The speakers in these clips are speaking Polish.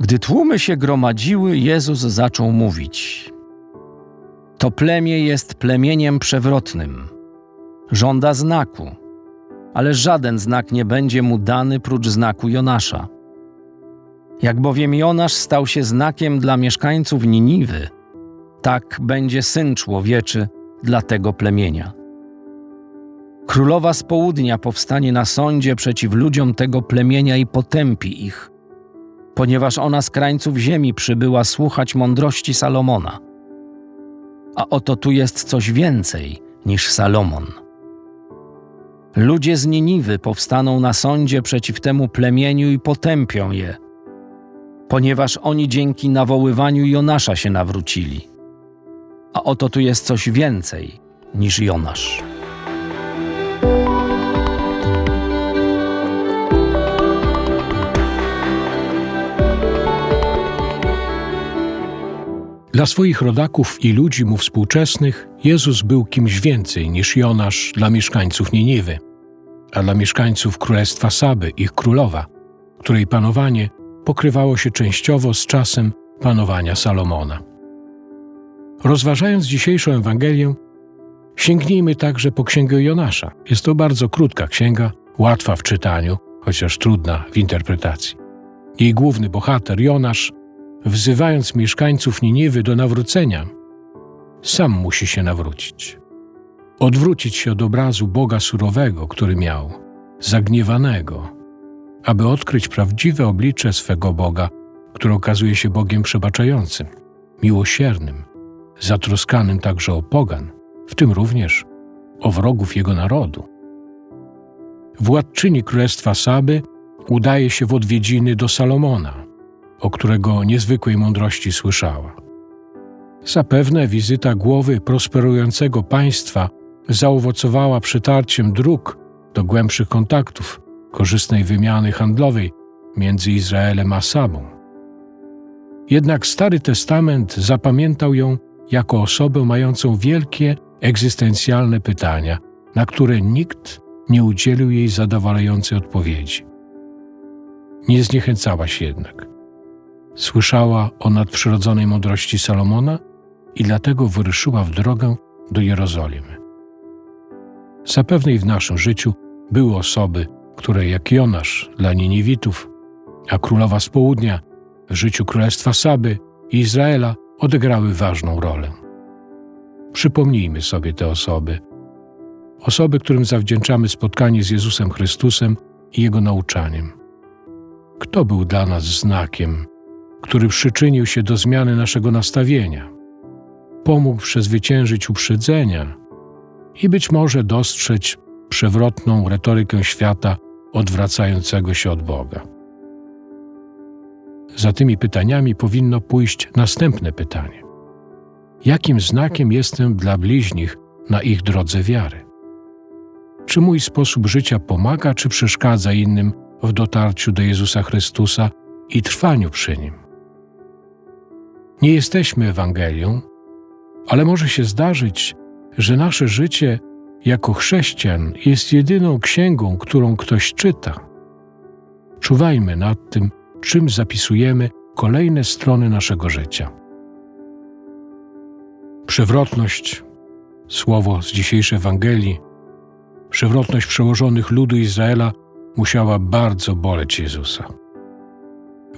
Gdy tłumy się gromadziły, Jezus zaczął mówić: To plemię jest plemieniem przewrotnym. Żąda znaku, ale żaden znak nie będzie mu dany prócz znaku Jonasza. Jak bowiem Jonasz stał się znakiem dla mieszkańców Niniwy, tak będzie syn człowieczy dla tego plemienia. Królowa z południa powstanie na sądzie przeciw ludziom tego plemienia i potępi ich, ponieważ ona z krańców ziemi przybyła słuchać mądrości Salomona. A oto tu jest coś więcej niż Salomon. Ludzie z Niniwy powstaną na sądzie przeciw temu plemieniu i potępią je, ponieważ oni dzięki nawoływaniu Jonasza się nawrócili. A oto tu jest coś więcej niż Jonasz. Dla swoich rodaków i ludzi mu współczesnych Jezus był kimś więcej niż Jonasz dla mieszkańców Niniwy, a dla mieszkańców Królestwa Saby, ich królowa, której panowanie pokrywało się częściowo z czasem panowania Salomona. Rozważając dzisiejszą Ewangelię, sięgnijmy także po księgę Jonasza. Jest to bardzo krótka księga, łatwa w czytaniu, chociaż trudna w interpretacji. Jej główny bohater, Jonasz, wzywając mieszkańców Niniwy do nawrócenia, sam musi się nawrócić. Odwrócić się od obrazu Boga surowego, który miał, zagniewanego, aby odkryć prawdziwe oblicze swego Boga, który okazuje się Bogiem przebaczającym, miłosiernym, zatroskanym także o pogan, w tym również o wrogów jego narodu. Władczyni królestwa Saby udaje się w odwiedziny do Salomona – o którego niezwykłej mądrości słyszała. Zapewne wizyta głowy prosperującego państwa zaowocowała przetarciem dróg do głębszych kontaktów, korzystnej wymiany handlowej między Izraelem a Sabą. Jednak Stary Testament zapamiętał ją jako osobę mającą wielkie egzystencjalne pytania, na które nikt nie udzielił jej zadowalającej odpowiedzi. Nie zniechęcała się jednak. Słyszała o nadprzyrodzonej mądrości Salomona i dlatego wyruszyła w drogę do Jerozolimy. Zapewne i w naszym życiu były osoby, które jak Jonasz dla Niniwitów, a królowa z południa w życiu królestwa Saby i Izraela odegrały ważną rolę. Przypomnijmy sobie te osoby. Osoby, którym zawdzięczamy spotkanie z Jezusem Chrystusem i Jego nauczaniem. Kto był dla nas znakiem, który przyczynił się do zmiany naszego nastawienia, pomógł przezwyciężyć uprzedzenia i być może dostrzec przewrotną retorykę świata odwracającego się od Boga. Za tymi pytaniami powinno pójść następne pytanie: Jakim znakiem jestem dla bliźnich na ich drodze wiary? Czy mój sposób życia pomaga czy przeszkadza innym w dotarciu do Jezusa Chrystusa i trwaniu przy nim? Nie jesteśmy Ewangelią, ale może się zdarzyć, że nasze życie jako chrześcijan jest jedyną księgą, którą ktoś czyta. Czuwajmy nad tym, czym zapisujemy kolejne strony naszego życia. Przewrotność, słowo z dzisiejszej Ewangelii, przewrotność przełożonych ludu Izraela musiała bardzo boleć Jezusa.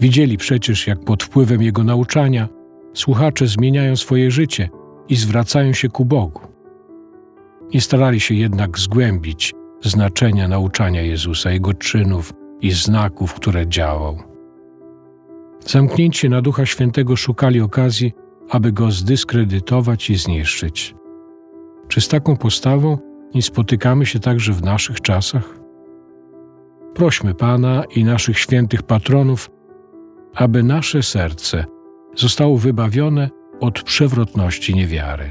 Widzieli przecież, jak pod wpływem Jego nauczania słuchacze zmieniają swoje życie i zwracają się ku Bogu. Nie starali się jednak zgłębić znaczenia nauczania Jezusa, Jego czynów i znaków, które działał. Zamknięci na Ducha Świętego szukali okazji, aby Go zdyskredytować i zniszczyć. Czy z taką postawą nie spotykamy się także w naszych czasach? Prośmy Pana i naszych świętych patronów, aby nasze serce zostało wybawione od przewrotności niewiary.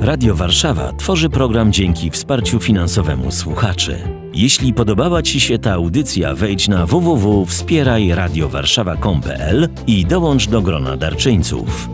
Radio Warszawa tworzy program dzięki wsparciu finansowemu słuchaczy. Jeśli podobała Ci się ta audycja, wejdź na www.wspierajradiowarszawa.com.pl i dołącz do grona darczyńców.